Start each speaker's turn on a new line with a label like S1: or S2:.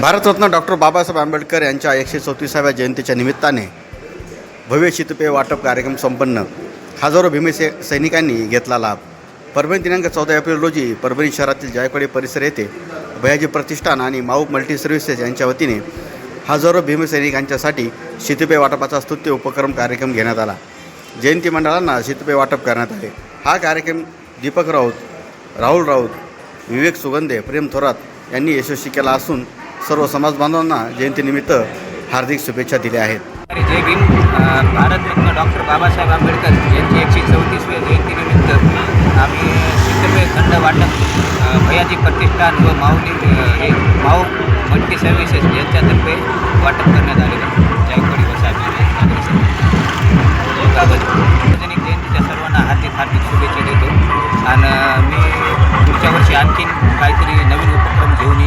S1: Bharat Ratna doctor Babasaheb Ambedkar यांच्या एकशे चौतीसाव्या जयंतीच्या निमित्ताने भव्य शितपे वाटप कार्यक्रम संपन्न. हजारो भीमेसे सैनिकांनी घेतला लाभ. परभणी दिनांक चौदा एप्रिल रोजी परभणी शहरातील जायकवाडी परिसर येथे भयाजी प्रतिष्ठान आणि माऊ मल्टी सर्व्हिसेस यांच्या वतीने हजारो भीमसैनिकांच्यासाठी शितपे वाटपाचा स्तुत्य उपक्रम कार्यक्रम घेण्यात आला. जयंती मंडळांना शीतपेय वाटप करण्यात आले. हा कार्यक्रम दीपक राऊत राहुल राऊत विवेक सुगंधे प्रेम थोरात यांनी यशस्वी केला असून सर्व समाज बांधवांना जयंतीनिमित्त हार्दिक शुभेच्छा दिल्या आहेत.
S2: जय भीम. भारतरत्न डॉक्टर बाबासाहेब आंबेडकर यांची एकशे चौतीसव्या जयंतीनिमित्त आम्ही शिकवे खंड वाटप भयाजी प्रतिष्ठान व माऊली हे माऊ मल्टी सर्व्हिसेस यांच्यातर्फे वाटप करण्यात आले आहे. सार्वजनिक जयंतीच्या सर्वांना हार्दिक हार्दिक शुभेच्छा देतो. आणि मी पुढच्या वर्षी आणखीन काहीतरी नवीन उपक्रम घेऊन